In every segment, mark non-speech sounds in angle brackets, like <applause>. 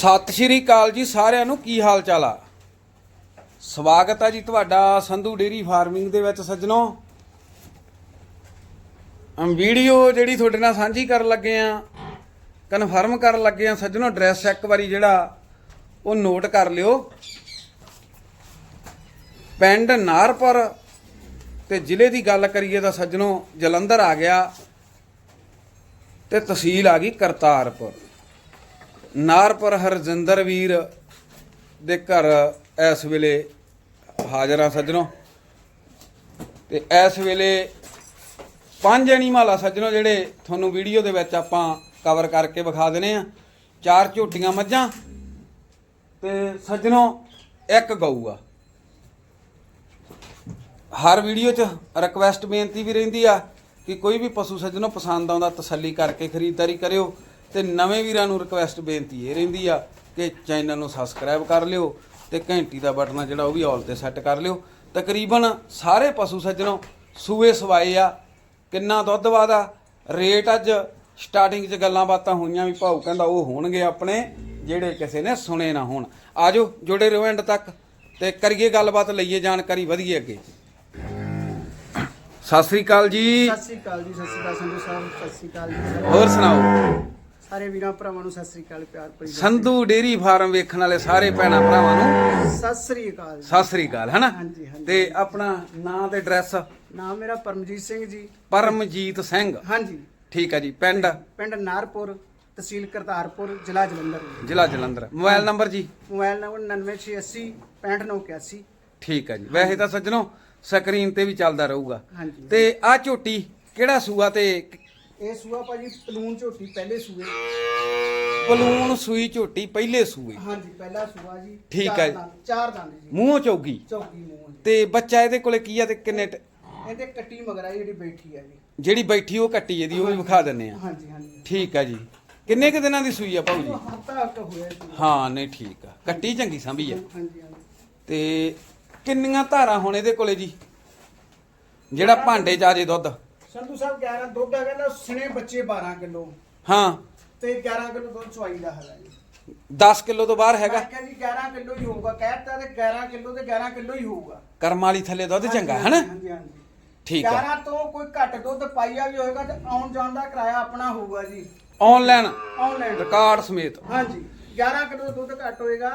ਸਤਿ ਸ਼੍ਰੀ ਅਕਾਲ ਜੀ ਸਾਰਿਆਂ ਨੂੰ, ਕੀ ਹਾਲ ਚਾਲ ਆ? ਸਵਾਗਤ ਆ ਜੀ ਤੁਹਾਡਾ ਸੰਧੂ ਡੇਰੀ ਫਾਰਮਿੰਗ ਦੇ ਵਿੱਚ ਸੱਜਣੋ। ਅਮ ਵੀਡੀਓ ਜਿਹੜੀ ਤੁਹਾਡੇ ਨਾਲ ਸਾਂਝੀ ਕਰਨ ਲੱਗੇ ਆ ਕਨਫਰਮ ਕਰਨ ਲੱਗੇ ਆ ਸੱਜਣੋ ਐਡਰੈਸ ਇੱਕ ਵਾਰੀ ਜਿਹੜਾ, ਉਹ ਨੋਟ ਕਰ ਲਿਓ। ਪਿੰਡ ਨਾਰਪੁਰ ਤੇ ਜ਼ਿਲ੍ਹੇ ਦੀ ਗੱਲ ਕਰੀਏ ਤਾਂ ਸੱਜਣੋ ਜਲੰਧਰ ਆ ਗਿਆ ਤੇ ਤਹਿਸੀਲ ਆ ਗਈ ਕਰਤਾਰਪੁਰ। ਨਾਰਪੁਰ ਹਰਜਿੰਦਰ ਵੀਰ ਦੇ ਘਰ ਇਸ ਵੇਲੇ ਹਾਜ਼ਰ ਆ ਸੱਜਣੋ। ਤੇ ਇਸ ਵੇਲੇ ਪੰਜ ਐਨੀਮਲ ਆ ਸੱਜਣੋ ਜਿਹੜੇ ਤੁਹਾਨੂੰ ਵੀਡੀਓ ਦੇ ਵਿੱਚ ਆਪਾਂ ਕਵਰ ਕਰਕੇ ਵਿਖਾ ਦਿੰਨੇ ਆ। ਚਾਰ ਝੋਟੀਆਂ ਮੱਝਾਂ ਤੇ ਸੱਜਣੋ, ਇੱਕ ਗਊ ਆ। ਹਰ ਵੀਡੀਓ 'ਚ ਰਿਕਵੈਸਟ ਬੇਨਤੀ ਵੀ ਰਹਿੰਦੀ ਆ ਕਿ ਕੋਈ ਵੀ ਪਸ਼ੂ ਸੱਜਣੋ ਪਸੰਦ ਆਉਂਦਾ ਤਸੱਲੀ ਕਰਕੇ ਖਰੀਦਦਾਰੀ ਕਰਿਓ। ਤੇ ਨਵੇਂ ਵੀਰਾਂ ਨੂੰ ਰਿਕਵੈਸਟ ਬੇਨਤੀ ਇਹ ਰਹਿੰਦੀ ਆ ਕਿ ਚੈਨਲ ਨੂੰ ਸਬਸਕ੍ਰਾਈਬ ਕਰ ਲਿਓ ਤੇ ਘੰਟੀ ਦਾ ਬਟਨ ਜਿਹੜਾ ਉਹ ਵੀ ਆਲ ਤੇ ਸੈੱਟ ਕਰ ਲਿਓ। ਤਕਰੀਬਨ ਸਾਰੇ ਪਸ਼ੂ ਸੱਜਣੋ ਸੂਏ ਸਵਾਏ ਆ। ਕਿੰਨਾ ਦੁੱਧ ਵਾਦਾ? ਰੇਟ ਅੱਜ ਸਟਾਰਟਿੰਗ 'ਚ ਗੱਲਾਂ ਬਾਤਾਂ ਹੋਈਆਂ ਵੀ ਭਾਊ ਕਹਿੰਦਾ ਉਹ ਹੋਣਗੇ ਆਪਣੇ ਜਿਹੜੇ ਕਿਸੇ ਨੇ ਸੁਣੇ ਨਾ ਹੋਣ। ਆਜੋ ਜੁੜੇ ਰਹੋ ਐਂਡ ਤੱਕ ਤੇ ਕਰੀਏ ਗੱਲਬਾਤ ਲਈਏ ਜਾਣਕਾਰੀ ਵਧੀਏ ਅੱਗੇ। ਸਤਿ ਸ੍ਰੀ ਅਕਾਲ ਜੀ। ਸਤਿ ਸ੍ਰੀ ਅਕਾਲ ਜੀ ਸਤਿ ਸ੍ਰੀ ਅਕਾਲ ਸੰਧੂ ਸਾਹਿਬ ਸਤਿ ਸ੍ਰੀ ਅਕਾਲ ਜੀ। ਹੋਰ ਸੁਣਾਓ? ਸਾਰੇ ਵੀਰਾਂ ਭਰਾਵਾਂ ਨੂੰ ਸਤਿ ਸ੍ਰੀ ਅਕਾਲ ਪਿਆਰ ਭਰੀ ਸੰਧੂ ਡੇਰੀ ਫਾਰਮ ਵੇਖਣ ਵਾਲੇ ਸਾਰੇ ਭੈਣਾਂ ਭਰਾਵਾਂ ਨੂੰ ਸਤਿ ਸ੍ਰੀ ਅਕਾਲ ਸਤਿ ਸ੍ਰੀ ਅਕਾਲ ਹੈਨਾ? ਹਾਂਜੀ, ਹਾਂਜੀ। ਤੇ ਆਪਣਾ ਨਾਂ ਤੇ ਐਡਰੈਸ ਨਾਮ ਮੇਰਾ ਪਰਮਜੀਤ ਸਿੰਘ ਜੀ। ਪਰਮਜੀਤ ਸਿੰਘ। ਹਾਂਜੀ। ਠੀਕ ਹੈ ਜੀ ਪਿੰਡ? ਪਿੰਡ ਨਾਰਪੁਰ ਤਹਿਸੀਲ ਕਰਤਾਰਪੁਰ ਜ਼ਿਲ੍ਹਾ ਜਲੰਧਰ। ਜ਼ਿਲ੍ਹਾ ਜਲੰਧਰ। ਮੋਬਾਈਲ ਨੰਬਰ ਜੀ? ਮੋਬਾਈਲ ਨੰਬਰ 9986 65981 ਠੀਕ ਹੈ ਜੀ। ਵੈਸੇ ਤਾਂ ਸੱਜਣੋ ਸਕਰੀਨ ਤੇ ਵੀ ਚੱਲਦਾ ਰਹੂਗਾ। ਹਾਂਜੀ ਤੇ ਆ ਝੋਟੀ ਕਿਹੜਾ ਸੂਆ ਤੇ ਇਹ ਸੂਆ ਭਾਜੀ ਪਲੂਨ ਝੋਟੀ ਪਹਿਲੇ ਸੂਏ। ਬਲੂਨ ਸੂਈ ਝੋਟੀ ਪਹਿਲੇ ਸੂਏ। ਹਾਂਜੀ ਪਹਿਲਾ ਸੂਆ ਜੀ। ਠੀਕ ਚਾਰ ਹੈ। ਦੰਦ- ਚਾਰ ਦੰਦ ਜੀ। ਮੂੰਹੋਂ ਚੌਗੀ? ਚੌਕੀ ਮੂੰਹ ਜੀ। ਤੇ ਬੱਚਾ ਇਹਦੇ ਕੋਲੇ ਕੀ ਆ ਤੇ ਕਿੰਨੇ ਟ- ਇਹਦੇ ਕੱਟੀ ਮਗਰਾ ਜਿਹੜੀ ਬੈਠੀ ਆ ਜੀ। ਜਿਹੜੀ ਬੈਠੀ ਉਹ ਕੱਟੀ ਇਹਦੀ ਉਹ ਵੀ ਵਿਖਾ ਦਿੰਨੇ ਆ। ਹਾਂਜੀ ਹਾਂਜੀ। ਠੀਕ ਆ ਜੀ। ਕਿੰਨੇ ਕੁ ਦਿਨਾਂ ਦੀ ਸੂਈ ਆ ਭਾਊ ਜੀ? ਹਫਤਾ ਹਫਤਾ ਹੋਇਆ ਜੀ। ਹਾਂ ਨਹੀਂ ਠੀਕ ਆ। ਕੱਟੀ ਚੰਗੀ ਸੰਭੀ ਆ। ਹਾਂਜੀ ਹਾਂਜੀ। ਤੇ ਕਿੰਨੀਆਂ ਧਾਰਾਂ ਹੁਣ ਇਹਦੇ ਕੋਲੇ ਜੀ? ਜਿਹੜਾ ਭਾਂਡੇ ਚ ਆ ਜੇ ਦੁੱਧ। ਸੰਧੂ ਸਾਹਿਬ 11 ਦੁੱਧ ਹੈਗਾ ਨਾ ਸਣੇ ਬੱਚੇ 12 ਕਿਲੋ। ਹਾਂ। ਤੇ 11 ਕਿਲੋ ਦੁੱਧ ਚਵਾਈ ਦਾ ਹੈਗਾ ਜੀ। 10 ਕਿਲੋ ਤੋਂ ਬਾਹਰ ਹੈਗਾ। ਮੈਂ ਕਿਹਾ ਜੀ 11 ਕਿਲੋ ਹੀ ਹੋਊਗਾ ਕਹਿਤਾ ਤੇ 11 ਕਿਲੋ ਤੇ 11 ਕਿਲੋ ਹੀ ਹੋਊਗਾ। ਕਰਮ ਵਾਲੀ ਥੱਲੇ ਦੁੱਧ ਚੰਗਾ ਹੈ ਨਾ ਹਾਂਜੀ ਹਾਂਜੀ। ਠੀਕ ਆ। 11 ਤੋਂ ਕੋਈ ਘੱਟ ਦੁੱਧ ਪਾਈਆ ਵੀ ਹੋਏਗਾ ਤੇ ਆਉਣ ਜਾਣ ਦਾ ਕਿਰਾਇਆ ਆਪਣਾ ਹੋਊਗਾ ਜੀ। ਆਨਲਾਈਨ ਆਨਲਾਈਨ ਰਿਕਾਰਡ ਸਮੇਤ। ਹਾਂਜੀ 11 ਕਿਲੋ ਦੁੱਧ ਘੱਟ ਹੋਏਗਾ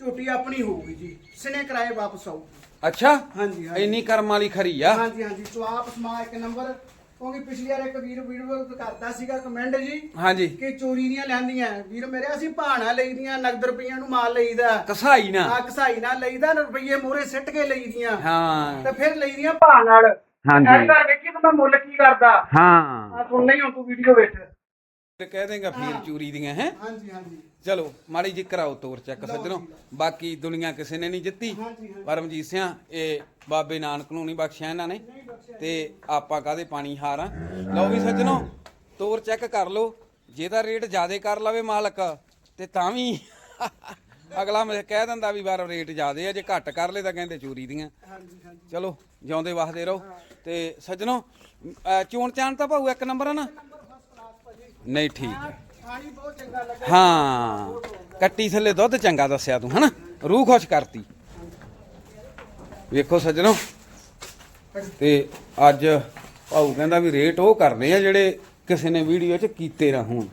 ਝੋਟੀ ਆਪਣੀ ਹੋਊਗੀ ਜੀ। ਸਣੇ ਕਿਰਾਏ ਵਾਪਸ ਆਊਗੀ। ਅੱਛਾ? ਹਾਂਜੀ ਹਾਂਜੀ। ਇੰਨੀ ਕਰਮ ਵਾਲੀ ਖਰੀ ਆ। ਹਾਂਜੀ ਹਾਂਜੀ। ਚਵਾਪ ਸਮਾ ਇੱਕ ਨੰਬਰ। ਕਿਉਂਕਿ ਪਿਛਲੀ ਵਾਰ ਇੱਕ ਵੀਰ ਵੀਡੀਓ ਕਰਦਾ ਸੀਗਾ ਕਮੈਂਟ ਜੀ ਹਾਂਜੀ। ਕਿ ਚੋਰੀ ਦੀਆਂ ਲੈਂਦੀਆਂ। ਵੀਰ ਮੇਰੇ ਅਸੀਂ ਭਾਣਾ ਲਈਦੀਆਂ ਨਗਦ ਰੁਪਈਆਂ ਨੂੰ ਮਾਲ ਲਈਦਾ। ਕਸਾਈ ਨਾ। ਆ ਕਸਾਈ ਨਾਲ ਲਈਦਾ ਰੁਪਈਏ ਮੋਰੇ ਸਿੱਟ ਕੇ ਲਈਦੀਆਂ। ਹਾਂ। ਤੇ ਫਿਰ ਲਈਦੀਆਂ ਭਾ ਨਾਲ। ਹਾਂਜੀ। ਐਂਦਰ ਵੇਖੀ ਤੂੰ ਮੈਂ ਮੁੱਲ ਕੀ ਕਰਦਾ। ਹਾਂ। ਆ ਸੁਣ ਲਈ ਹੁਣ ਤੂੰ ਵੀਡੀਓ ਵੇਖ ਤੇ ਕਹਿ ਦੇਗਾ ਫੀਰ ਚੂਰੀ ਦੀਆਂ ਹੈ? ਹਾਂਜੀ ਹਾਂਜੀ। ਚਲੋ ਮਾੜੀ ਜੀ ਕਰਾਓ ਤੋਰ ਚੈੱਕ ਸੱਜਣੋ ਬਾਕੀ ਦੁਨੀਆ ਕਿਸੇ ਨੇ ਨਹੀਂ ਜਿੱਤੀ। ਹਾਂਜੀ, ਹਾਂਜੀ। ਪਰਮਜੀਤ ਸਿੰਘ ਇਹ ਬਾਬੇ ਨਾਨਕ ਨੂੰ ਨਹੀਂ ਬਖਸ਼ਿਆ ਇਹਨਾਂ ਨੇ। ਤੇ ਆਪਾਂ ਕਾਦੇ ਪਾਣੀ ਹਾਰਾਂ ਲਓ ਵੀ ਸੱਜਣੋ ਤੋਰ ਚੈੱਕ ਕਰ ਲਓ। ਜੇ ਤਾਂ ਰੇਟ ਜ਼ਿਆਦੇ ਕਰ ਲਵੇ ਮਾਲਕ ਤੇ ਤਾਂ ਵੀ <laughs> ਅਗਲਾ ਮੈਂ ਕਹਿ ਦਿੰਦਾ ਵੀ ਬਾਰ ਰੇਟ ਜ਼ਿਆਦੇ ਆ ਜੇ ਘੱਟ ਕਰ ਲੇ ਤਾਂ ਕਹਿੰਦੇ ਚੋਰੀ ਦੀਆਂ। ਹਾਂਜੀ ਹਾਂਜੀ। ਚਲੋ ਜਿਉਂਦੇ ਵਸਦੇ ਰਹੋ। ਤੇ ਸੱਜਣੋ ਅਹ ਚੋਣ ਚਾਣ ਤਾਂ ਭਾਊ ਇੱਕ ਨੰਬਰ ਆ ਨਾ? ਨਹੀਂ ਠੀਕ ਪਾਣੀ ਬਹੁਤ ਚੰਗਾ ਲੱਗਾ। ਹਾਂ ਕੱਟੀ ਥੱਲੇ ਦੁੱਧ ਚੰਗਾ ਦੱਸਿਆ ਤੂੰ ਹਨਾ? ਰੂਹ ਖੁਸ਼ ਕਰਤੀ। ਵੇਖੋ ਸੱਜਣੋ ਤੇ ਅੱਜ ਭਾਊ ਕਹਿੰਦਾ ਵੀ ਰੇਟ ਉਹ ਕਰਨੇ ਆ ਜਿਹੜੇ ਕਿਸੇ ਨੇ ਵੀਡੀਓ 'ਚ ਕੀਤੇ ਨਾ ਹੋਣ।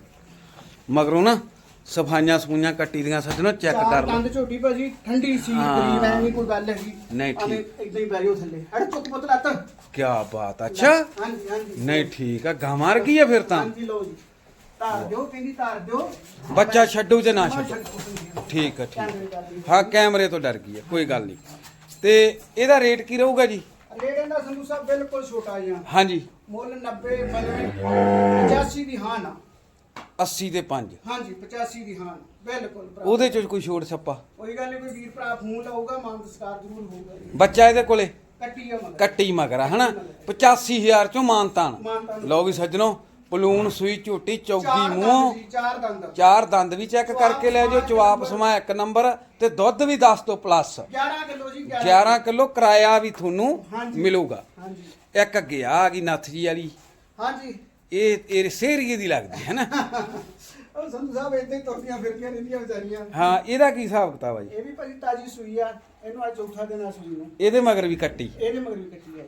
ਮਗਰੋਂ ਨਾ ਸਫਾਈਆਂ ਸਫੂਈਆਂ ਕੱਟੀ ਦੀਆਂ ਸੱਜਣੋ ਚੈੱਕ ਕਰ ਲਓ। ਦੰਦ ਝੋਟੀ ਭਾਜੀ ਠੰਡੀ ਸੀ। ਗਰੀਬ ਐ ਨਹੀਂ ਕੋਈ ਗੱਲ ਹੈਗੀ। ਨਹੀਂ, ਠੀਕ। ਇਦਾਂ ਹੀ ਬੈਠੋ ਥੱਲੇ। ਅੜ ਚੁੱਕ ਪੁੱਤ ਲੱਤ। ਕੀ ਬਾਤ ਆ, ਅੱਛਾ? ਹਾਂਜੀ ਹਾਂਜੀ। ਨਹੀਂ ਠੀਕ ਆ। ਗਾਮਾਰ ਕੀ ਆ ਫਿਰ ਤਾਂ? ਹਾਂਜੀ ਲਓ ਜੀ। ਧਾਰ ਦਿਓ ਕਹਿੰਦੀ ਧਾਰ ਦਿਓ। ਬੱਚਾ ਛੱਡੂ ਜੇ ਨਾ ਛੱਡੂ। ਠੀਕ ਆ ਠੀਕ ਹਾਂ ਕੈਮਰੇ ਤੋਂ ਡਰ ਗਈ ਹੈ ਕੋਈ ਗੱਲ ਨਹੀਂ। ਤੇ ਇਹਦਾ ਰੇਟ ਕੀ ਰਹੂਗਾ ਜੀ? ਰੇਟ ਇਹਦਾ ਸੰਧੂ ਸਾਹਿਬ ਬਿਲਕੁਲ ਛੋਟਾ ਜਿਹਾ। ਹਾਂਜੀ। ਮੁੱਲ 90 92 85 ਦੀ ਹਾਂ ਨਾ 80 ਦੇ 5 ਹਾਂਜੀ 85 ਦੀ ਹਾਂ ਬਿਲਕੁਲ ਭਰਾ। ਉਹਦੇ ਚ ਕੋਈ ਛੋੜ ਛੱਪਾ? ਕੋਈ ਗੱਲ ਨਹੀਂ ਕੋਈ ਵੀਰ ਭਰਾ ਫੋਨ ਲਾਊਗਾ ਮੰਗ ਸਕਾਰ ਜ਼ਰੂਰ ਹੋਊਗਾ ਜੀ। ਬੱਚਾ ਇਹਦੇ ਕੋਲੇ? ਕੱਟੀ ਆ ਮਗਰ। ਕੱਟੀ ਮਗਰਾ ਹਨਾ? 85000 ਚੋਂ ਮਾਨਤਾਨ। ਮਾਨਤਾਨ। ਲਓ ਵੀ ਸੱਜਣੋ ਪਲੂਣ ਸੂਈ ਝੋਟੀ ਦੰਦ ਮੂੰਹ। ਚਾਰ ਦੰਦ। ਚਾਰ ਦੰਦ ਵੀ ਚੈੱਕ ਕਰਕੇ ਲੈ ਜਾਓ ਜਵਾਬ ਸਮਾ ਇੱਕ ਨੰਬਰ ਤੇ ਦੁੱਧ ਵੀ 10 ਤੋਂ ਪਲੱਸ 11 ਕਿਲੋ ਜੀ 11 ਕਿਲੋ। ਕਿਰਾਇਆ ਵੀ ਤੁਹਾਨੂੰ। ਮਿਲੂਗਾ। ਹਾਂਜੀ। ਇੱਕ ਅੱਗੇ ਆ ਗਈ ਨੱਥ ਜੀ ਵਾਲੀ। ਹਾਂਜੀ। ਇਹ ਇਹ ਸੇਰੀਏ ਦੀ ਲੱਗਦੀ ਹੈ ਨਾ। <laughs> ਉਹ ਸੰਧੂ ਸਾਹਿਬ ਇੱਥੇ ਤੁਰਦੀਆਂ ਫਿਰਦੀਆਂ ਰਹਿੰਦੀਆਂ ਵਿਚਾਰੀਆਂ। ਹਾਂ ਇਹਦਾ ਕੀ ਹਿਸਾਬ ਕਿਤਾਬ ਆ ਜੀ? ਇਹ ਵੀ ਭਾਜੀ ਤਾਜੀ ਸੂਈ ਆ ਇਹਨੂੰ ਅੱਜ ਚੌਥਾ ਦਿਨ ਆ ਸੂਈ ਨੂੰ। ਇਹਦੇ ਮਗਰ ਵੀ ਕੱਟੀ। ਇਹਦੇ ਮਗਰ ਵੀ ਕੱਟੀ ਆ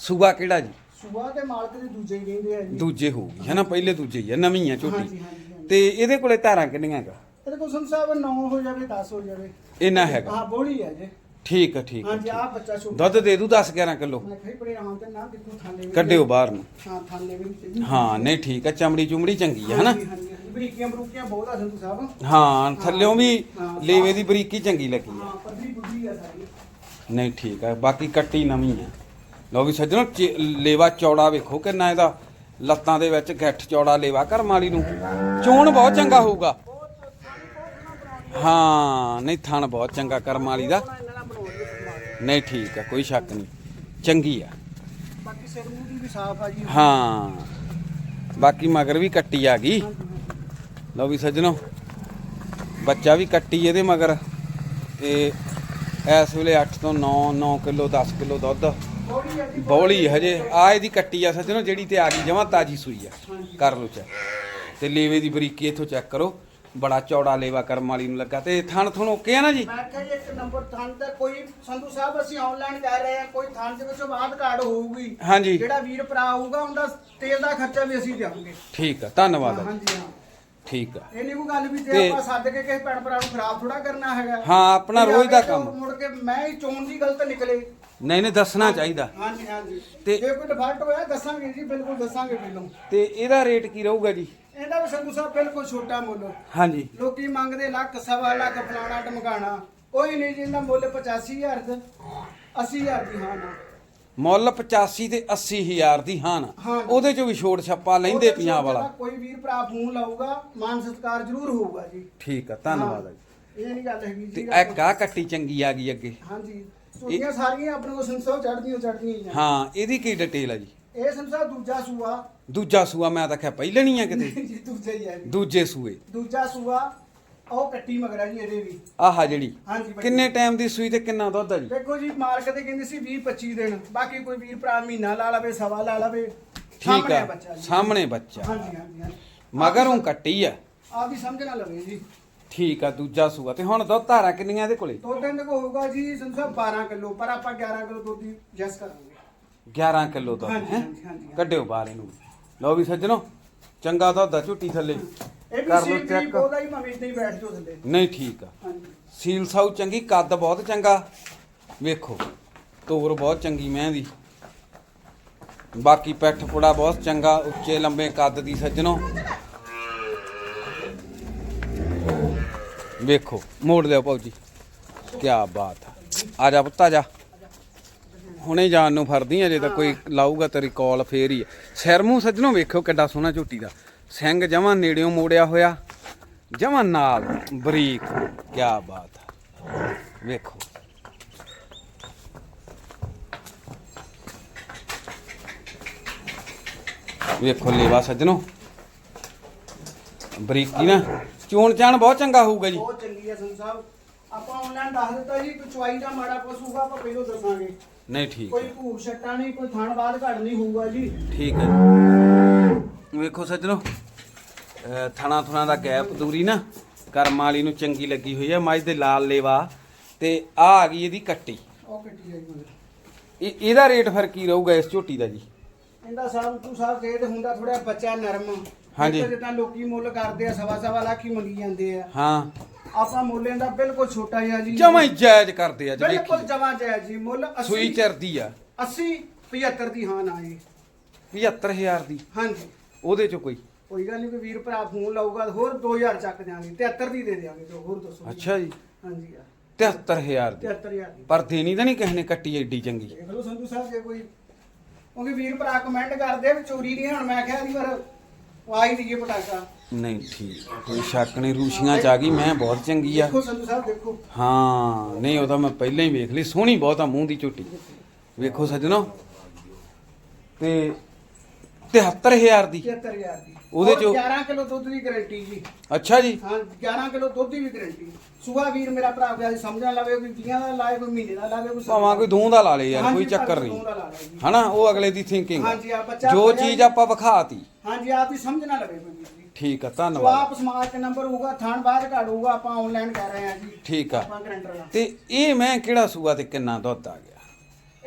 ਸੂਆ ਕਿਹੜਾ ਜੀ? ਸੂਆ ਤੇ ਮਾਲਕ ਦੇ ਦੂਜੇ ਹੀ ਕਹਿੰਦੇ ਆ ਜੀ। ਦੂਜੇ ਹੋਊਗੀ ਹੈ ਨਾ ਪਹਿਲੇ ਦੂਜੇ ਹੀ ਆ ਨਵੀਂ ਆ ਝੋਟੀ ਹਾਂਜੀ ਹਾਂਜੀ ਹਾਂਜੀ। ਤੇ ਇਹਦੇ ਕੋਲੇ ਧਾਰਾਂ ਕਿੰਨੀਆਂ ਹੈਗਾ? ਇਹਦੇ ਕੋਲ ਸਾਹਿਬ 9 ਹੋ ਜਾਵੇ 10 ਹੋ ਜਾਵੇ। ਇੰਨਾ ਹੈਗਾ? ਹਾਂ ਬੋਲੀ ਹੈ ਜੇ। ਠੀਕ ਆ ਠੀਕ ਆ ਹਾਂਜੀ ਠੀਕ। ਆ। ਬੱਚਾ ਛੋਟਾ। ਦੁੱਧ ਦੇ ਦੂ 10 11 ਕਿਲੋ। ਮੈਂ ਕਹੀ ਬੜੇ ਤੇ ਨਾ ਕਿੱਥੋਂ ਥਾਲੇ ਵੀ ਕੱਢਿਓ ਬਾਹਰ ਨੂੰ। ਹਾਂ ਥਾਲੇ ਵੀ ਚਾਹੀਦੀ ਹਾਂ ਨਹੀਂ ਠੀਕ ਆ ਚਮੜੀ ਚੁਮੜੀ ਚੰਗੀ ਆ ਹਨਾ? ਹਾਂਜੀ, ਹਾਂਜੀ, ਹਾਂਜੀ। ਬਰੀਕੀਆਂ ਬਰੂਕੀਆਂ ਬਹੁਤ ਆ ਸੰਧੂ ਸਾਹਿਬ। ਹਾਂ ਥੱਲਿਓਂ ਵੀ ਹਾਂ। ਲੇਵੇ ਦੀ ਬਰੀਕੀ ਚੰਗੀ ਲੱਗੀ ਆ। ਹਾਂ ਪਤਲੀ ਬੁੱਢੀ ਆ ਸਾਰੀ। ਨਹੀਂ ਠੀਕ ਆ ਬਾਕੀ ਕੱਟੀ ਨਵੀਂ ਆ। ਲਓ ਵੀ ਸੱਜਣੋ ਚੇ- ਲੇਵਾ ਚੌੜਾ ਵੇਖੋ ਕਿੰਨਾ ਇਹਦਾ। ਲੱਤਾਂ ਦੇ ਵਿੱਚ ਗੱਠ ਚੌੜਾ ਲੇਵਾ ਘਰ ਮਾਲੀ ਨੂੰ। ਚੋਣ ਬਹੁਤ ਚੰਗਾ ਹੋਊਗਾ। ਹਾਂ ਨਹੀਂ ਥਣ ਬਹੁਤ ਚੰਗਾ ਕਰਮ ਵਾਲੀ ਦਾ। ਨਹੀਂ ਠੀਕ ਆ ਕੋਈ ਸ਼ੱਕ ਨਹੀਂ। ਚੰਗੀ ਆ। ਬਾਕੀ ਸਿਰ ਮੂੰਹ ਦੀ ਵੀ ਸਾਫ਼ ਆ ਜੀ। ਹਾਂ ਬਾਕੀ ਮਗਰ ਵੀ ਕੱਟੀ ਆ ਗਈ। ਲਓ ਵੀ ਸੱਜਣੋ ਬੱਚਾ ਵੀ ਕੱਟੀ ਇਹਦੇ ਮਗਰ। ਤੇ ਇਸ ਵੇਲੇ 8 ਤੋਂ 9 9 ਕਿਲੋ 10 ਕਿਲੋ ਦੁੱਧ। ਬੋਲੀ ਹਜੇ। ਆ ਇਹਦੀ ਕੱਟੀ ਆ ਸੱਜਣੋ ਜਿਹੜੀ ਤੇ ਆ ਗਈ ਜਮਾ ਤਾਜੀ ਸੂਈ ਆ। ਕਰ ਲੋ ਚੈੱਕ ਤੇ ਲੇਵੇ ਦੀ ਬਰੀਕੀ ਇੱਥੋਂ ਚੈੱਕ ਕਰੋ। ਬੜਾ ਚੌੜਾ ਲੇਵਾ ਕਰਮ ਵਾਲੀ ਨੂੰ ਲੱਗਾ ਤੇ ਥਣ ਥਣ ਓਕੇ ਆ ਨਾ ਜੀ? ਮੈਂ ਕਿਹਾ ਜੀ ਇੱਕ ਨੰਬਰ ਥਾਂ ਤੇ ਕੋਈ ਸੰਧੂ ਸਾਹਿਬ ਅਸੀਂ ਆਨਲਾਈਨ ਕਰ ਰਹੇ ਆ ਕੋਈ ਥਾਂ ਦੇ ਵਿੱਚੋਂ ਬਾਅਦ ਕਾਰਡ ਹੋਊਗੀ। ਹਾਂਜੀ। ਜਿਹੜਾ ਵੀਰ ਭਰਾ ਹੋਊਗਾ ਉਹਦਾ ਤੇਲ ਦਾ ਖਰਚਾ ਵੀ ਅਸੀਂ ਦੇਵਾਂਗੇ। ਠੀਕ ਆ ਧੰਨਵਾਦ ਆ ਜੀ। ਹਾਂਜੀ ਹਾਂ। ਠੀਕ ਆ। ਇਹ ਨਹੀਂ ਕੋਈ ਗੱਲ ਵੀ ਤੇ- ਆਪਾਂ ਸੱਦ ਕੇ ਕਿਸੇ ਭੈਣ ਭਰਾ ਨੂੰ ਖਰਾਬ ਥੋੜਾ ਕਰਨਾ ਹੈਗਾ। ਹਾਂ, ਆਪਣਾ ਰੋਜ਼ ਦਾ ਕੰਮ। ਮੁੜ ਕੇ ਮੈਂ ਹੀ ਚੋਣ ਦੀ ਗਲਤ ਨਿਕਲੇ। ਨਹੀਂ ਨਹੀਂ ਦੱਸਣਾ ਚਾਹੀਦਾ। ਹਾਂਜੀ ਹਾਂਜੀ। ਤੇ- ਜੇ ਕੋਈ ਡਿਫਾਲਟ ਹੋਇਆ ਦੱਸਾਂਗੇ ਜੀ ਬਿਲਕੁਲ ਦੱਸਾਂਗੇ ਪਹਿਲਾਂ। ਤੇ ਇਹਦਾ ਰੇਟ ਕੀ ਰਹੂਗਾ ਜੀ? ਇਹਦਾ ਵੀ ਸੰਧੂ ਸਾਹਿਬ ਬਿਲਕੁਲ ਛੋਟਾ ਮੁੱਲ। ਹਾਂਜੀ। ਲੋਕੀ ਮੰਗਦੇ ਲੱਖ ਸਵਾ ਲੱਖ ਫਲਾਣਾ ਟਮਕਾਣਾ। ਕੋਈ ਨਹੀਂ ਜੀ ਇਹਦਾ ਮੁੱਲ 85000 ਦਾ। 80000 ਦੀ ਹਾਂ ਨਾ। ਮੁੱਲ 85 ਤੇ 80 ਹਜ਼ਾਰ ਦੀ ਹਾਂ ਨਾ। ਹਾਂ। ਉਹਦੇ ਚੋਂ ਵੀ ਛੋੜ ਛੱਪਾ ਲੈਂਦੇ ਉਹਦੇ ਵਾਲਾ। ਕੋਈ ਵੀਰ ਭਰਾ ਫੋਨ ਲਾਊਗਾ ਮਾਨ ਸਤਕਾਰ ਜ਼ਰੂਰ ਹੋਊਗਾ ਜੀ। ਠੀਕ ਆ ਧੰਨਵਾਦ ਆ ਜੀ। ਇਹ ਨਹੀਂ ਗੱਲ ਹੈਗੀ ਤੇ ਜੀ ਇੱਕ ਆ ਕੱਟੀ ਚੰਗੀ ਆ ਗਈ ਅੱਗੇ। ਹਾਂਜੀ। ਛੋਟੀਆਂ ਸਾਰੀਆਂ ਆਪਣੇ ਕੋਲ ਸੰਸੋ ਚੜਦੀਆਂ ਚੜਦੀਆਂ ਹੀ ਆ। ਹਾਂ ਇਹਦੀ ਕੀ ਡਿਟੇਲ ਆ ਜੀ? ਇਹ ਸੰਸਾ ਦੂਜਾ ਸੂਆ। ਦੂਜਾ ਸੂਆ ਮੈਂ ਤਾਂ ਕਿਹਾ ਪਹਿਲੇ ਨਹੀਂ ਆ ਕਿਤੇ। ਜੀ ਦੂਜਾ ਹੀ ਹੈ ਜੀ। ਦੂਜੇ ਸੂਏ। ਦੂਜਾ ਸੂਆ ਉਹ ਕੱਟੀ ਮਗਰਾ ਜੀ ਇਹਦੇ ਵੀ। ਆਹ ਜਿਹੜੀ। ਹਾਂਜੀ ਬਾਈ। ਕਿੰਨੇ ਟਾਈਮ ਦੀ ਸੂਈ ਤੇ ਕਿੰਨਾ ਦੁੱਧ ਆ ਜੀ? ਦੇਖੋ ਜੀ ਮਾਰਕ ਤੇ ਕਹਿੰਦੇ ਸੀ 20 25 ਦਿਨ। ਬਾਕੀ ਕੋਈ ਵੀਰ ਭਰਾ ਮਹੀਨਾ ਲਾ ਲਵੇ ਸਵਾ ਲਾ ਲਵੇ। ਠੀਕ ਸਾਹਮਣੇ ਆ। ਬੱਚਾ ਜੀ। ਸਾਹਮਣੇ ਬੱਚਾ। ਹਾਂਜੀ ਹਾਂਜੀ। ਮਗਰ ਉਹ ਕੱਟੀ ਆ। ਆਪ ਵੀ ਸਮਝ ਨਾ ਲਵੇ ਜੀ। ਠੀਕ ਆ ਦੂਜਾ ਸੂਆ। ਤੇ ਹੁਣ ਦੁੱਧ ਧਾਰਾਂ ਕਿੰਨੀਆਂ ਇਹਦੇ ਕੋਲੇ? ਦੋ ਦਿਨ ਕੋ ਹੋਊਗਾ ਜੀ ਸੰਸਾ 12 ਕਿਲੋ ਪਰ ਆਪਾਂ 11 ਕਿਲੋ ਦੁੱਧ ਦੀ ਜੈਸ ਕਰਾਂਗੇ 11 ਕਿਲੋ ਦੁੱਧ ਹਾਂਜੀ, ਹੈ? ਹਾਂਜੀ, ਹਾਂਜੀ। ਕੱਢਿਓ ਬਾਹਰ ਇਹਨੂੰ। ਲਓ ਵੀ ਸੱਜਣੋ ਚੰਗਾ ਦੁੱਧ ਆ ਝੁੱਟੀ ਥੱਲੇ। ਇਹ ਵੀ ਕਰ ਲਓ ਚੈੱਕ ਉਹਦਾ ਹੀ ਮਵੇਂ ਇਦਾਂ ਹੀ ਬੈਠ ਜੋ ਥੱਲੇ। ਨਹੀਂ ਠੀਕ ਆ। ਹਾਂਜੀ। ਸੀਲ ਸਾਊ ਚੰਗੀ ਕੱਦ ਬਹੁਤ ਚੰਗਾ। ਵੇਖੋ ਤੋਰ ਬਹੁਤ ਚੰਗੀ ਮੈਂ ਦੀ ਬਾਕੀ ਪੈਠ ਪੁੜਾ ਬਹੁਤ ਚੰਗਾ ਉੱਚੇ ਲੰਬੇ ਕੱਦ ਦੀ ਸੱਜਣੋ। ਵੇਖੋ, ਮੋੜ ਲਿਓ ਭਾਉ ਜੀ। ਕੀ ਬਾਤ ਆ। ਆ ਜਾ ਪੁੱਤਾ ਜਾ। ਹੁਣੇ ਜਾਣ ਨੂੰ ਫਰਦੀ ਆ, ਜੇ ਤਾਂ ਕੋਈ ਲਾਊਗਾ ਤੇਰੀ ਕਾਲ ਫੇਰ ਹੀ ਆ। ਸਿਰ ਮੂੰਹ ਸੱਜਣੋ ਵੇਖੋ ਕਿੱਡਾ ਸੋਹਣਾ ਝੋਟੀ ਦਾ। ਸਿੰਘ ਜਮਾਂ ਨੇੜਿਓਂ ਮੋੜਿਆ ਹੋਇਆ, ਜਮਾਂ ਨਾਲ ਬਰੀਕ। ਕੀ ਬਾਤ ਆ। ਵੇਖੋ। ਵੇਖੋ ਲੇਵਾ ਸੱਜਣੋ। ਬਰੀਕੀ ਨਾ। ਚੋਣ ਚਾਣ ਬਹੁਤ ਚੰਗਾ ਹੋਊਗਾ ਜੀ। ਬਹੁਤ ਚੰਗੀ ਹੈ ਸਾਹਿਬ। ਆਪਾਂ ਆਨਲਾਈਨ ਦੱਸ ਦਿੱਤਾ ਜੀ ਕੋਈ ਦਾ ਮਾੜਾ ਹੋਊਗਾ ਆਪਾਂ ਪਹਿਲਾਂ ਦੱਸਾਂਗੇ। ਨਹੀਂ ਠੀਕ ਕੋਈ ਭੂਰ ਛੱਟਾ ਨਹੀਂ ਕੋਈ ਥਣ ਬਾਦ ਘੜ ਨਹੀਂ ਹੋਊਗਾ ਜੀ। ਠੀਕ ਹੈ। ਵੇਖੋ ਸੱਜਣੋ ਅਹ ਥਣਾ ਥਣਾ ਦਾ ਗੈਪ ਦੂਰੀ ਨਾ ਕਰਮ ਵਾਲੀ ਨੂੰ ਚੰਗੀ ਲੱਗੀ ਹੋਈ ਹੈ ਮੱਝ ਦੇ ਲਾਲ ਲੇਵਾ ਤੇ ਆ ਆ ਗਈ ਇਹਦੀ ਕੱਟੀ। ਉਹ ਕੱਟੀ ਹੈ ਜੀ ਮਗਰ। ਇਹ ਇਹਦਾ ਰੇਟ ਫਿਰ ਕੀ ਰਹੂਗਾ ਇਸ ਝੋਟੀ ਦਾ ਜੀ? ਇਹਦਾ ਸਾਹਿਬ ਤੂੰ ਸਾਹਿਬ ਕਹੇ ਤੇ ਹੁੰਦਾ ਥੋੜਾ ਬੱਚਾ ਨਰਮ। ਹਾਂਜੀ। ਇੱਕ ਜਿੱਦਾਂ ਲੋਕੀ ਮੁੱਲ ਕਰਦੇ ਆ ਸਵਾ ਸਵਾ ਲੱਖ ਹੀ ਮੰਗੀ ਜਾਂਦੇ ਆ। ਹਾਂ। ਆਪਾਂ ਮੁੱਲ ਇਹਦਾ ਬਿਲਕੁਲ ਛੋਟਾ ਜਿਹਾ ਜੀ। ਜਮਾਂ ਹੀ ਜਾਇਜ਼ ਕਰਦੇ ਅੱਜ ਬਿਲਕੁਲ ਜਮਾ ਜਾਇਜ਼ ਜੀ ਮੁੱਲ 80 ਸੂਈ ਚਰਦੀ ਆ। 80 75 ਦੀ ਹਾਂ ਨਾ ਜੀ 75000 ਦੀ। ਹਾਂਜੀ। ਉਹਦੇ ਚ ਕੋਈ? ਕੋਈ ਗੱਲ ਨਹੀਂ ਕੋਈ ਵੀਰ ਭਰਾ ਫੋਨ ਲਾਊਗਾ ਤਾਂ ਹੋਰ 2000 ਚੱਕ ਦਿਆਂਗੇ 73 ਦੀ ਦੇ ਦਿਆਂਗੇ ਹੋਰ ਦੱਸੋ। ਅੱਛਾ ਜੀ। ਹਾਂਜੀ ਯਾਰ 73000 ਦੀ। 73000 ਦੀ। ਪਰ ਦੇਣੀ ਤਾਂ ਨਹੀਂ ਕਿਸੇ ਨੇ ਕੱਟੀ ਐਡੀ ਚੰਗੀ। ਦੇਖ ਲਓ ਸੰਧੂ ਸਾਹਿਬ ਜੇ ਕੋਈ ਕਿਉਂਕਿ ਵੀਰ ਭਰਾ ਕਮੈਂਟ ਕਰਦੇ ਆ ਵੀ ਚੋਰੀ ਨਹੀਂ ਹੁਣ ਮੈਂ ਕਿਹਾ ਪਟਾਕਾ। ਨਹੀਂ ਠੀਕ ਕੋਈ ਸ਼ੱਕ ਨਹੀਂ ਰੂਸ਼ੀਆਂ ਚ ਆ ਗਈ ਮੈਂ ਬਹੁਤ ਚੰਗੀ ਆ। ਦੇਖੋ ਸੰਧੂ ਸਾਹਿਬ ਦੇਖੋ। ਹਾਂ ਨਹੀਂ ਉਹਦਾ ਮੈਂ ਪਹਿਲਾਂ ਹੀ ਵੇਖ ਲਈ ਸੋਹਣੀ ਬਹੁਤ ਆ ਮੂੰਹ ਦੀ ਝੋਟੀ। ਵੇਖੋ ਸੱਜਣੋ ਤੇ 73000 ਦੀ। 73000 ਦੀ। ਉਹਦੇ ਚੋਂ- 11 ਕਿਲੋ ਦੁੱਧ ਦੀ ਗਾਰੰਟੀ ਜੀ। ਅੱਛਾ ਜੀ। ਹਾਂ 11 ਕਿਲੋ ਦੁੱਧ ਦੀ ਵੀ ਗਾਰੰਟੀ। ਸੁਹਾ ਵੀਰ ਮੇਰਾ ਭਰਾ ਗਿਆ ਸਮਝਣ ਲਵੇ ਕੋਈ 20 ਦਾ ਲਾਏ ਕੋਈ ਮਹੀਨੇ ਦਾ ਲਾਵੇ ਕੋਈ ਭਾਵਾਂ ਕੋਈ ਦੂੰ ਦਾ ਲਾ ਲੇ ਯਾਰ ਕੋਈ ਚੱਕਰ ਨਹੀਂ। ਹਨਾ ਉਹ ਅਗਲੇ ਦੀ ਥਿੰਕਿੰਗ ਹਾਂਜੀ, ਆ ਬੱਚਾ ਜੋ ਚੀਜ਼। ਆਪਾਂ ਵਿਖਾਤੀ। ਹਾਂਜੀ ਆਪ ਹੀ ਸਮਝ ਨਾ ਲਵੇ ਕੋਈ ਠੀਕ ਆ ਧੰਨਵਾਦ। ਆਪ ਸਮਾਰਟ ਨੰਬਰ ਹੋਊਗਾ ਥਾਣ ਬਾਅਦ ਘੜ ਹੋਊਗਾ ਆਪਾਂ ਆਨਲਾਈਨ ਕਰ ਰਹੇ ਹਾਂ ਜੀ। ਠੀਕ ਆ। ਤੇ ਇਹ ਮੈਂ ਕਿਹੜਾ ਸੂਆ ਤੇ ਕਿੰਨਾ ਦੁੱਧ ਆ ਗਿਆ?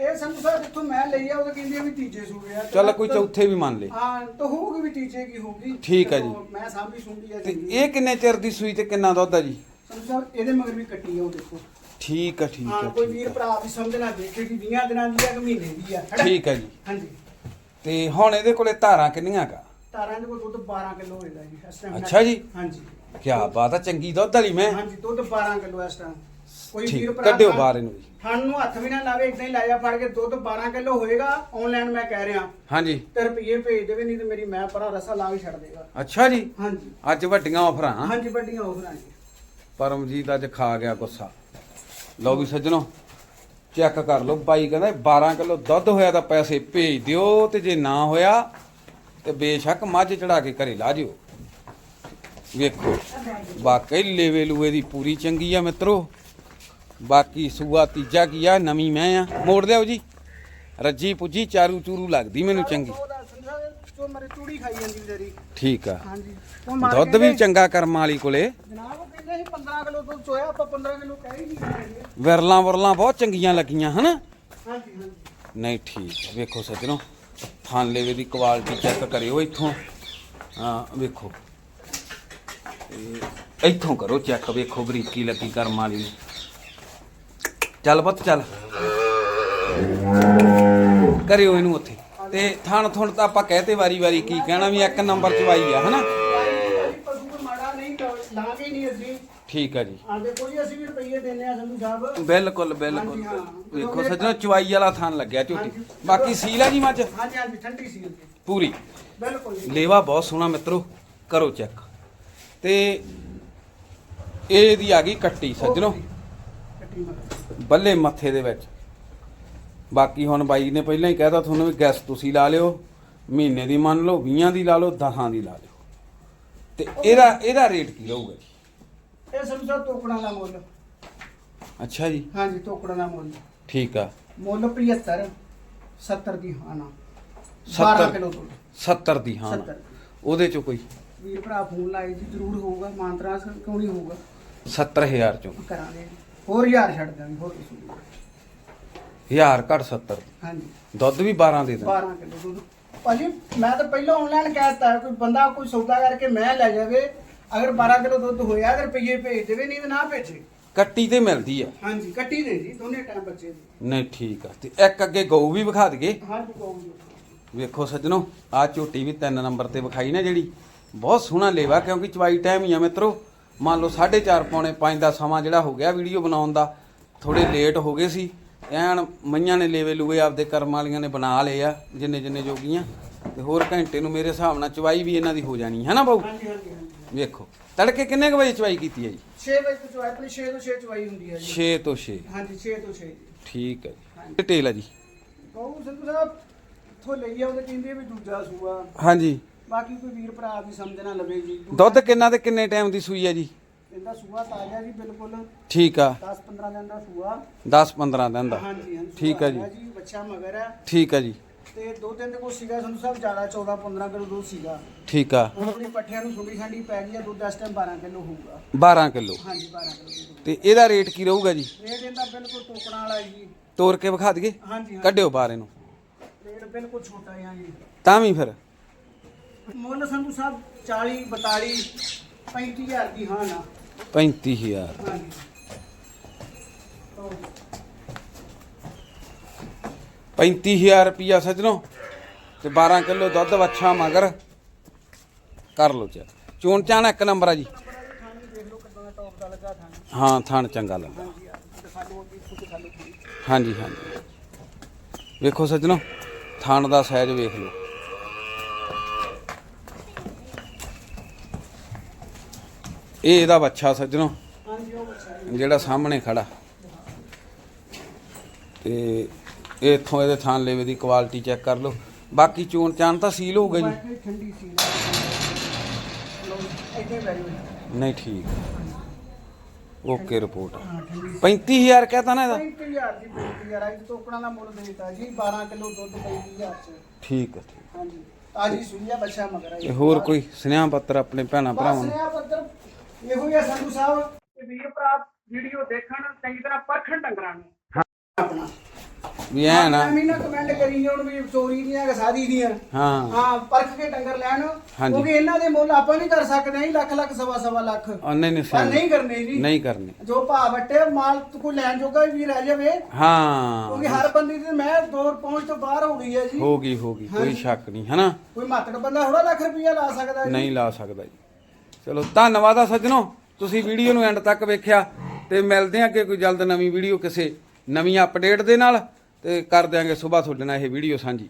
ਇਹ ਸੰਧੂ ਸਾਹਿਬ ਜਿੱਥੋਂ ਮੈਂ ਲਈ ਆ ਉਹ ਤਾਂ ਕਹਿੰਦੇ ਆ ਵੀ ਤੀਜੇ ਸੂਏ ਆ ਚੱਲ ਕੋਈ ਚੌਥੇ ਵੀ ਮੰਨ ਲੇ। ਹਾਂ ਤਾਂ ਹੋਊਗੀ ਵੀ ਤੀਜੇ ਕੀ ਹੋਊਗੀ। ਠੀਕ ਆ ਜੀ। ਚਲੋ, ਮੈਂ ਸਾਂਭੀ ਸੁਣਦੀ ਆ ਤੇ ਚੰਗੀ। ਇਹ ਕਿੰਨੇ ਚਿਰ ਦੀ ਸੂਈ ਤੇ ਕਿੰਨਾ ਦੁੱਧ ਆ ਜੀ? ਸੰਧੂ ਸਾਹਿਬ ਇਹਦੇ ਮਗਰ ਵੀ ਕੱਟੀ ਆ ਉਹ ਦੇਖੋ। ਠੀਕ ਆ ਠੀਕ ਹਾਂ ਆ ਕੋਈ ਠੀਕ ਵੀਰ ਆ। ਭਰਾ ਵੀ ਸਮਝਣਾ ਦੇਖੇ ਕਿ 20 ਦਿਨਾਂ ਦੀ ਆ ਕਿ ਮਹੀਨੇ ਦੀ ਆ ਹਨਾ? ਠੀਕ ਆ ਜੀ। ਹਾਂਜੀ। ਤੇ ਹੁਣ ਇਹਦੇ ਕੋਲੇ ਧਾਰਾਂ ਕਿੰਨੀਆਂ ਕਾ ਤਾਰਾਂ ਦੇ ਕੋਲ ਦੁੱਧ 12 ਕਿਲੋ ਹੋਏਗਾ ਜੀ ਇਸ ਟਾਈਮ ਅੱਛਾ ਜੀ। ਹਾਂਜੀ। ਕੀ ਬਾਤ ਆ ਚੰਗੀ ਦੁੱਧ ਵਾਲੀ ਮੈਂ। ਹਾਂਜੀ ਦੁੱਧ 12 ਕਿਲੋ ਇਸ ਟਾਈਮ ਕੋਈ ਵੀਰ ਠੀਕ ਭਰਾ ਕੱਢਿਓ ਬਾਹਰ ਇਹਨੂੰ ਜੀ। ਖਾਣ ਨੂੰ ਹੱਥ ਵੀ ਨਾ ਲਾਵੇ ਇਦਾਂ ਹੀ ਲਾਇਆ ਫੜ ਕੇ ਦੁੱਧ 12 ਕਿਲੋ ਹੋਏਗਾ ਆਨਲਾਈਨ ਮੈਂ ਕਹਿ ਰਿਹਾ। ਹਾਂਜੀ। ਤੇ ਰੁਪਏ ਭੇਜ ਦੇਵੇ ਨਹੀਂ ਤੇ ਮੇਰੀ ਮੈਂ ਪਰਾਂ ਰਸਾ ਲਾ ਕੇ ਛੱਡ ਦੇਗਾ। ਅੱਛਾ ਜੀ। ਹਾਂਜੀ। ਅੱਜ ਵੱਡੀਆਂ ਆਫਰਾਂ ਹਾਂਜੀ ਵੱਡੀਆਂ ਆਫਰਾਂ ਜੀ। ਪਰਮਜੀਤ ਅੱਜ ਖਾ ਗਿਆ ਗੁੱਸਾ। ਲਓ ਵੀ ਸੱਜਣੋ ਚੈੱਕ ਕਰ ਲਓ ਬਾਈ ਕਹਿੰਦਾ 12 ਕਿਲੋ ਦੁੱਧ ਹੋਇਆ ਤਾਂ ਪੈਸੇ ਭੇਜ ਦਿਓ ਤੇ ਜੇ ਨਾ ਹੋਇਆ ਤੇ ਬੇਸ਼ੱਕ ਮੱਝ ਚੜਾ ਕੇ ਘਰੇ ਲਾ ਜਿਓ। ਵੇਖੋ ਵਾਕਈ ਲੇਵੇ ਲੂਏ ਦੀ ਪੂਰੀ ਚੰਗੀ ਆ ਮਿੱਤਰੋ। ਬਾਕੀ ਸੂਆ ਤੀਜਾ ਕੀ ਆ, ਨਵੀਂ ਮੈਂ ਆ। ਮੋੜ ਦਿਓ ਜੀ। ਰੱਜੀ ਪੁੱਜੀ, ਚਾਰੂ ਚੂਰੂ ਲੱਗਦੀ ਮੈਨੂੰ ਚੰਗੀ। ਜੋ ਮਰੇ ਚੂੜੀ ਖਾਈ ਜਾਂਦੀ ਵਿਚਾਰੀ ਠੀਕ ਆ। ਹਾਂਜੀ ਉਹ ਮਾਰ ਦੁੱਧ ਵੀ ਚੰਗਾ ਕਰਮਾਂ ਵਾਲੀ ਕੋਲੇ। ਜਨਾਬ ਉਹ ਕਹਿੰਦੇ ਸੀ 15 ਕਿਲੋ ਦੁੱਧ ਚੋਇਆ ਆਪਾਂ 15 ਕਿਲੋ ਕਹਿ ਹੀ ਨਹੀਂ ਸਕਦੇ ਵਿਰਲਾਂ ਵਰਲਾਂ ਬਹੁਤ ਚੰਗੀਆਂ ਲੱਗੀਆਂ, ਹਨਾ? ਹਾਂਜੀ ਹਾਂਜੀ ਨਹੀਂ ਠੀਕ, ਵੇਖੋ ਸੱਜਣੋ। ਥਾਨ ਲੇਵੇ ਦੀ ਕੁਆਲਿਟੀ ਚੈੱਕ ਕਰਿਓ ਇੱਥੋਂ। ਹਾਂ, ਵੇਖੋ। ਤੇ ਇੱਥੋਂ ਕਰੋ ਚੈੱਕ ਵੇਖੋ ਬਰੀਕੀ ਲੱਗੀ ਕਰਮ ਵਾਲੀ। ਚੱਲ ਪੁੱਤ, ਚੱਲ। ਕਰਿਓ ਇਹਨੂੰ ਉੱਥੇ। ਤੇ ਥਣ ਥੁਣ ਤਾਂ ਆਪਾਂ ਕਹਤੇ ਵਾਰੀ ਵਾਰੀ ਕੀ ਕਹਿਣਾ ਵੀ ਇੱਕ ਨੰਬਰ ਚਵਾਈ ਆ, ਹਨਾ? ਠੀਕ ਆ ਜੀ। ਆਂਦੇ ਕੋਈ ਅਸੀਂ ਵੀ ਰੁਪਈਏ ਦਿੰਦੇ ਆ ਸੰਧੂ ਸਾਹਿਬ ਬਿਲਕੁਲ ਬਿਲਕੁਲ। ਵੇਖੋ ਸੱਜਣੋ ਚਵਾਈ ਵਾਲਾ ਥਾਨ ਲੱਗਿਆ ਝੋਟੀ। ਬਾਕੀ ਸੀਲ ਆ ਜੀ ਮੱਝ ਹਾਂਜੀ ਹਾਂਜੀ ਠੰਡੀ ਸੀ ਪੂਰੀ। ਬਿਲਕੁਲ ਲੇਵਾ ਬਹੁਤ ਸੋਹਣਾ ਮਿੱਤਰੋ, ਕਰੋ ਚੈੱਕ। ਤੇ ਇਹਦੀ ਆ ਗਈ ਕੱਟੀ, ਸੱਜਣੋ। ਕੱਟੀ ਮਗਰ ਬੱਲੇ ਮੱਥੇ ਦੇ ਵਿੱਚ। ਬਾਕੀ ਹੁਣ ਬਾਈ ਨੇ ਪਹਿਲਾਂ ਹੀ ਕਹਿਤਾ ਤੁਹਾਨੂੰ ਵੀ ਗੈਸ ਤੁਸੀਂ ਲਾ ਲਿਓ ਮਹੀਨੇ ਦੀ ਮੰਨ ਲਓ 20 ਦੀ ਲਾ ਲਓ 10 ਦੀ ਲਾ ਲਿਓ। ਤੇ ਇਹਦਾ ਇਹਦਾ ਰੇਟ ਕੀ ਰਹੂਗਾ? ਜੀ ਇਹ ਸਾਹਿਬ ਤੋਕੜਾਂ ਦਾ ਮੁੱਲ। ਅੱਛਾ ਜੀ। ਹਾਂਜੀ ਤੋਕੜਾਂ ਦਾ ਮੁੱਲ। ਠੀਕ ਆ। ਮੁੱਲ 75 70 ਦੀ ਹਾਨਾ 70 12 ਕਿਲੋ ਦੁੱਧ। 70 ਦੀ ਹਾਂ 70 ਉਹਦੇ ਚੋਂ ਕੋਈ? ਵੀਰ ਭਰਾ ਫੋਨ ਲਾਏ ਜੀ ਜ਼ਰੂਰ ਹੋਊਗਾ ਮਾਨਤਰਾ ਕਿਉਂ ਨਹੀਂ ਹੋਊਗਾ? 70000 ਚੋਂ। ਕਰਾਂਗੇ। ਹੋਰ ਯਾਰ ਛੱਡ ਦਾਂਗੇ ਹੋਰ ਕੁਛ ਨਹੀਂ। ਹਜ਼ਾਰ ਘੱਟ 70 ਹਾਂਜੀ। ਦੁੱਧ ਵੀ 12 ਦੇ ਦਾਂ 12 ਕਿਲੋ ਦੁੱਧ। ਭਾਜੀ ਮੈਂ ਤਾਂ ਪਹਿਲਾਂ ਆਨਲਾਈਨ ਕਹਿਤਾ ਕੋਈ ਬੰਦਾ ਕੋਈ ਸੌਦਾ ਕਰਕੇ ਮੈਂ ਲੈ ਜਾਵੇ ਅਗਰ 12 ਕਿਲੋ ਦੁੱਧ ਹੋਇਆ ਅਗਰ ਰੁਪਈਏ ਭੇਜ ਦੇਵੇ ਨਹੀਂ ਤਾਂ ਨਾ ਭੇਜੇ। ਕੱਟੀ ਤੇ ਮਿਲਦੀ ਆ। ਹਾਂਜੀ ਕੱਟੀ ਦੇ ਜੀ ਦੋਨੇ ਟਾਈਮ ਬੱਚੇ ਦੀ। ਨਹੀਂ ਠੀਕ ਆ। ਤੇ ਇੱਕ ਅੱਗੇ ਗਊ ਵੀ ਵਿਖਾ ਦਈਏ। ਹਾਂਜੀ ਕਹੂੰਗੀ ਵੇਖੋ ਸੱਜਣੋ ਆ ਝੋਟੀ ਵੀ ਤਿੰਨ ਨੰਬਰ ਤੇ ਵਿਖਾਈ ਨਾ ਜਿਹੜੀ। ਬਹੁਤ ਸੋਹਣਾ ਲੇਵਾ ਕਿਉਂਕਿ ਚਵਾਈ ਟਾਈਮ ਹੀ ਆ ਮਿੱਤਰੋ। ਮੰਨ ਲਓ 4:30 ਪੌਣੇ 5 ਦਾ ਸਮਾਂ ਜਿਹੜਾ ਹੋ ਗਿਆ ਵੀਡੀਓ ਬਣਾਉਣ ਦਾ ਥੋੜੇ ਲੇਟ ਹੋ ਗਏ ਸੀ। ਐਨ ਮਈਆਂ ਨੇ ਲੇਵੇ ਲੂਵੇ ਆਪਦੇ ਕਰਮ ਵਾਲੀਆਂ ਨੇ ਬਣਾ ਲਏ ਆ ਜਿੰਨੇ ਜਿੰਨੇ ਜੋਗੀਆਂ। ਤੇ ਹੋਰ ਘੰਟੇ ਨੂੰ ਮੇਰੇ ਹਿਸਾਬ ਨਾਲ ਚਵਾਈ ਵੀ ਇਹਨਾਂ ਦੀ ਹੋ ਜਾਣੀ ਹੈ ਨਾ ਬਾਊ? ਹਾਂਜੀ ਹਾਂਜੀ ਹਾਂਜੀ ਵੇਖੋ ਤੜਕੇ ਕਿੰਨੇ ਕੁ ਵਜੇ ਚਵਾਈ ਕੀਤੀ ਹੈ ਜੀ? 6 ਵਜੇ ਤੋਂ ਚਵਾਈ ਆਪਣੀ 6 ਤੋਂ 6 ਚਵਾਈ ਹੁੰਦੀ ਹੈ ਜੀ। 6 ਤੋਂ 6 ਹਾਂਜੀ 6 ਤੋਂ 6 ਜੀ ਠੀਕ ਹੈ ਜੀ। ਡਿਟੇਲ ਹੈ ਜੀ। ਕਹੂ ਸੰਧੂ ਸਾਹਿਬ ਇੱਥੋਂ ਲਈ ਆ ਉਹਦੇ ਕਹਿੰਦੇ ਵੀ ਦੂਜਾ ਸੂਆ। ਹਾਂਜੀ। ਬਾਕੀ ਕੋਈ ਵੀਰ ਭਰਾ ਵੀ ਸਮਝ ਨਾ ਲਵੇ ਜੀ। ਦੁੱਧ ਕਿੰਨਾ ਤੇ ਕਿੰਨੇ ਟਾਈਮ ਦੀ ਸੂਈ ਹੈ ਜੀ? ਇਹਦਾ ਸੂਆ ਤਾਜ਼ਾ ਜੀ ਬਿਲਕੁਲ। ਠੀਕ ਆ। 10 15 ਦਿਨ ਦਾ ਸੂਆ। 10 15 ਦਿਨ ਦਾ। ਹਾਂਜੀ ਹਾਂਜੀ। ਠੀਕ ਹੈ ਜੀ। ਬੱਚਾ ਮਗਰ ਹੈ ਠੀਕ ਆ ਜੀ। ਤੇ ਦੋ ਦਿਨ ਦੇ ਕੋਲ ਸੀਗਾ ਸੰਧੂ ਸਾਹਿਬ ਜ਼ਿਆਦਾ 14 15 ਕਿਲੋ ਦੁੱਧ ਸੀਗਾ। ਠੀਕ ਆ। ਆਪਣੀ ਪੱਠਿਆਂ ਨੂੰ ਸੁੰਡੀ ਸਾਂਡੀ ਪੈ ਗਈ ਆ ਦੁੱਧ ਇਸ ਟਾਈਮ 12 ਕਿਲੋ ਹੋਊਗਾ। 12 ਕਿਲੋ। ਹਾਂਜੀ 12 ਕਿਲੋ ਤੇ ਇਹਦਾ ਰੇਟ ਕੀ ਰਹੂਗਾ ਜੀ? ਰੇਟ ਇਹਦਾ ਬਿਲਕੁਲ ਟੋਕਣਾ ਵਾਲਾ ਜੀ। ਤੋੜ ਕੇ ਵਿਖਾ ਦਈਏ? ਹਾਂਜੀ ਕੱਢਿਓ ਬਾਹਰ ਇਹਨੂੰ। ਰੇਟ ਬਿਲਕੁਲ ਛੋਟਾ ਹੈ ਜੀ। ਤਾਂ ਵੀ ਫਿਰ। ਮੁੱਲ ਸੰਧੂ ਸਾਹਿਬ 40 42 35000 ਦੀ ਹਾਂ ਨਾ 35000 ਹਾਂਜੀ। ਲਓ। 35000 ਰੁਪਿਆ ਸੱਜਣੋ ਤੇ 12 ਕਿਲੋ ਦੁੱਧ ਵੱਛਾ ਮਗਰ ਕਰ ਲਓ ਚਾ ਚੋਣ ਚਾਣਾ ਇੱਕ ਨੰਬਰ ਆ ਜੀ। ਖਾਣੀ ਦੇਖ ਲਓ ਕਿਦਾਂ ਟੌਪ ਦਾ ਲੱਗਾ ਖਾਣੀ ਹਾਂ ਥਣ ਚੰਗਾ ਲੱਗਾ ਹਾਂਜੀ ਆ ਦਿਖਾ ਲਓ ਅੱਗੇ ਖੁਦ ਦਿਖਾ ਲਓ ਥੋੜ੍ਹੀ। ਹਾਂਜੀ। ਹਾਂਜੀ ਵੇਖੋ ਸੱਜਣੋ ਥਣ ਦਾ ਸਾਈਜ਼ ਵੇਖ ਲਓ। ਇਹ ਇਹਦਾ ਸੱਜਣੋ। ਬੱਚਾ ਜੀ। ਜਿਹੜਾ ਸਾਹਮਣੇ ਖੜਾ। ਤੇ ਇੱਥੋਂ ਇਹਦੇ ਥਾਂ ਲੇਵੇ ਦੀ ਕੁਆਲਿਟੀ ਚੈੱਕ ਕਰ ਲਓ। ਬਾਕੀ ਚੋਣ ਚਾਣ ਤਾਂ ਸੀਲ ਹੋਊਗਾ ਜੀ। ਠੰਡੀ ਨਹੀਂ ਠੀਕ। ਓਕੇ ਰਿਪੋਰਟ ਹਾਂ ਠੰਡੀ 35000 ਕਹਤਾ ਨਾ ਇਹਦਾ। 35000 ਦੀ 35000 ਅੱਜ ਟੋਕਣਾ ਦਾ ਮੁੱਲ ਦੇ ਦਿੱਤਾ ਜੀ 12 ਕਿਲੋ ਦੁੱਧ 35000 ਚ। ਠੀਕ ਹੈ ਠੀਕ। ਹਾਂਜੀ। ਤਾਜੀ ਸੂਈ ਆ ਬੱਚਾ ਮਗਰ ਤੇ ਹੋਰ ਕੋਈ ਸੁਨੇਹਾ ਪੱਤਰ ਆਪਣੇ ਭੈਣਾਂ ਭਰਾਵਾਂ ਨੂੰ? ਨੇ ਪੱਤਰ ਇਹੋ ਹੀ ਆ ਸੰਧੂ ਸਾਹਿਬ ਤੇ ਵੀਰ ਭਰਾ ਵੀਡੀਓ ਦੇਖਣ ਚੰਗੀ ਤਰ੍ਹਾਂ ਪਰਖਣ ਡੰਗਰਾਂ ਨੂੰ। ਆਪਣਾ। ਵੀ ਐ ਨਾ। ਮੈਂ ਨਾ ਕਮੈਂਟ ਕਰੀ ਜਾਣ ਵੀ ਚੋਰੀ ਦੀਆਂ ਕਿ ਸਾਦੀ ਦੀਆਂ। ਹਾਂ। ਹਾਂ ਪਰਖ ਕੇ ਡੰਗਰ ਲੈਣ। ਹਾਂਜੀ। ਕਿਉਂਕਿ ਇਹਨਾਂ ਦੇ ਮੁੱਲ ਆਪਾਂ ਨਹੀਂ ਕਰ ਸਕਦੇ ਨਹੀਂ ਲੱਖ ਲੱਖ ਸਵਾ ਸਵਾ ਲੱਖ। ਉਹਨੇ ਨਹੀਂ ਪਰ ਨਹੀਂ ਕਰਨੇ ਜੀ। ਨਹੀਂ ਕਰਨੇ। ਜੋ ਭਾਅ ਵੱਟੇ ਮਾਲ ਕੋਈ ਲੈਣ ਜੋਗਾ ਵੀ ਰਹਿ ਜਾਵੇ। ਹਾਂ। ਕਿਉਂਕਿ ਹਰ ਬੰਦੇ ਦੀ ਮੈਂ ਦੌਰ ਪਹੁੰਚ ਤੋਂ ਬਾਹਰ ਹੋ ਗਈ ਹੈ ਜੀ। ਹੋ ਗਈ ਹੋ ਗਈ। ਕੋਈ ਸ਼ੱਕ ਨਹੀਂ ਹਨਾ? ਕੋਈ ਮਾਤੜ ਬੰਦਾ ਥੋੜਾ ਲੱਖ ਰੁਪਈਆ ਲਾ ਸਕਦਾ ਜੀ। ਨਹੀਂ ਲਾ ਸਕਦਾ ਜੀ। ਚਲੋ, ਧੰਨਵਾਦ ਆ ਸੱਜਣੋ। ਤੁਸੀਂ ਵੀਡੀਓ ਨੂੰ ਐਂਡ ਤੱਕ ਵੇਖਿਆ ਤੇ ਮਿਲਦੇ ਆ ਕਿ ਕੋਈ ਜਲਦ ਨਵੀਂ ਵੀਡੀਓ ਕਿਸੇ ਨਵੀਂ ਅਪਡੇਟ ਦੇ ਨਾਲ ਤੇ ਕਰ ਦਿਆਂਗੇ ਸਵੇਰ ਤੁਹਾਡੇ ਨਾਲ ਇਹ ਵੀਡੀਓ ਸਾਂਝੀ।